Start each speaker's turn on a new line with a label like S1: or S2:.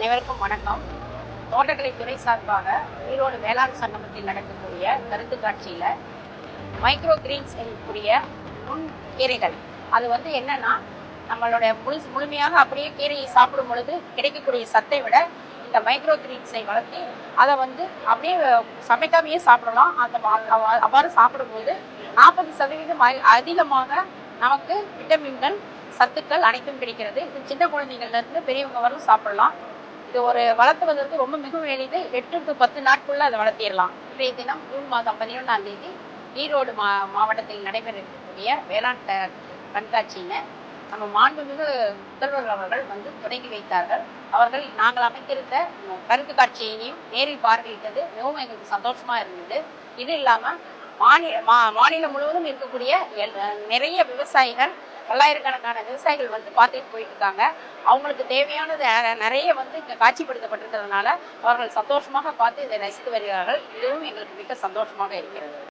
S1: அனைவருக்கும் வணக்கம். தோட்டக்கலை துறை சார்பாக ஈரோடு வேளாண் சங்கமத்தில் நடக்கக்கூடிய கருத்து காட்சியில மைக்ரோ கிரீன்ஸ் என்கூடிய நுண் கீரைகள். அது வந்து என்னன்னா நம்மளோட முழு முழுமையாக அப்படியே கீரையை சாப்பிடும் பொழுது கிடைக்கக்கூடிய சத்தை விட இந்த மைக்ரோ கிரீன்ஸை வளர்த்தி அதை வந்து அப்படியே சமைக்காமையே சாப்பிடலாம். அந்த அவ்வாறு சாப்பிடும்போது நாற்பது சதவீதம் அதிகமாக நமக்கு விட்டமின்கள் சத்துக்கள் அனைத்தும் கிடைக்கிறது. இது சின்ன குழந்தைங்கள்ல இருந்து பெரியவங்க வரும் சாப்பிடலாம். இது ஒரு வளர்த்துவதற்கு ரொம்ப மிகவும் எளிது. எட்டு டு பத்து நாட்குள்ள அதை வளர்த்திடலாம். இன்றைய தினம் ஜூன் மாதம் பதினொன்றாம் தேதி ஈரோடு மா மாவட்டத்தில் நடைபெற இருக்கக்கூடிய வேளாண் கண்காட்சியினை கண்காட்சியில நம்ம மாண்புமிகு முதல்வர் அவர்கள் வந்து தொடங்கி வைத்தார்கள். அவர்கள் நாங்கள் அமைத்திருந்த கருத்து காட்சியையும் நேரில் பார்வையிட்டது மிகவும் எங்களுக்கு சந்தோஷமா இருந்தது. இது இல்லாம மாநில மா மாநிலம் முழுவதும் இருக்கக்கூடிய நிறைய விவசாயிகள் பல்லாயிரக்கணக்கான விவசாயிகள் வந்து பார்த்துட்டு போயிட்டு இருக்காங்க அவங்களுக்கு தேவையானது நிறைய வந்து இங்கே காட்சிப்படுத்தப்பட்டிருக்கிறதுனால அவர்கள் சந்தோஷமாக பார்த்து இதை ரசித்து வருகிறார்கள். இதுவும் எங்களுக்கு மிக சந்தோஷமாக இருக்கிறது.